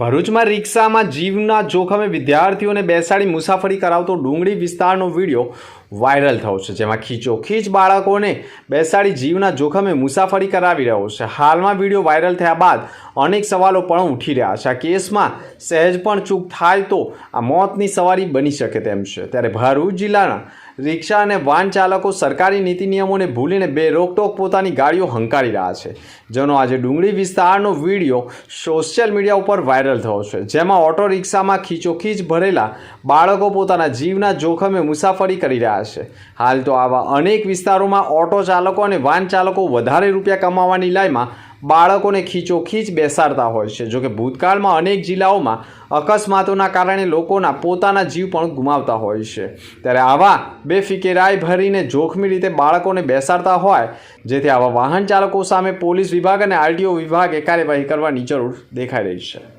ભરૂચમાં રિક્ષામાં જીવના જોખમે વિદ્યાર્થીઓને બેસાડી મુસાફરી કરાવતો ડુંગળી વિસ્તારનો વીડિયો વાયરલ થયો છે, જેમાં ખીચોખીચ બાળકોને બેસાડી જીવના જોખમે મુસાફરી કરાવી રહ્યો છે. હાલમાં વીડિયો વાયરલ થયા બાદ અનેક સવાલો પણ ઉઠી રહ્યા છે. આ કેસમાં સહેજ પણ ચૂક થાય તો આ મોતની સવારી બની શકે તેમ છે. ત્યારે ભરૂચ જિલ્લાના રિક્ષા અને વાહન ચાલકો સરકારી નીતિ નિયમોને ભૂલીને બે રોકટોક પોતાની ગાડીઓ હંકારી રહ્યા છે. જેનો આજે ડુંગળી વિસ્તારનો વીડિયો સોશિયલ મીડિયા ઉપર વાયરલ થયો છે. જેમાં ઓટો રિક્ષામાં ખીચોખીચ ભરેલા બાળકો પોતાના જીવના જોખમે મુસાફરી કરી રહ્યા છે. હાલ તો આવા અનેક વિસ્તારોમાં ઓટો ચાલકો અને વાહન ચાલકો વધારે રૂપિયા કમાવાની લાઈમાં બાળકોને ખીચોખીચ બેસાડતા હોય છે. જોકે ભૂતકાળમાં અનેક જિલ્લાઓમાં અકસ્માતોના કારણે લોકોના પોતાના જીવ પણ ગુમાવતા હોય છે. ત્યારે આવા બેફિકેરાઈ ભરીને જોખમી રીતે બાળકોને બેસાડતા હોય, જેથી આવા વાહન ચાલકો સામે પોલીસ વિભાગ અને આરટીઓ વિભાગે કાર્યવાહી કરવાની જરૂર દેખાઈ રહી છે.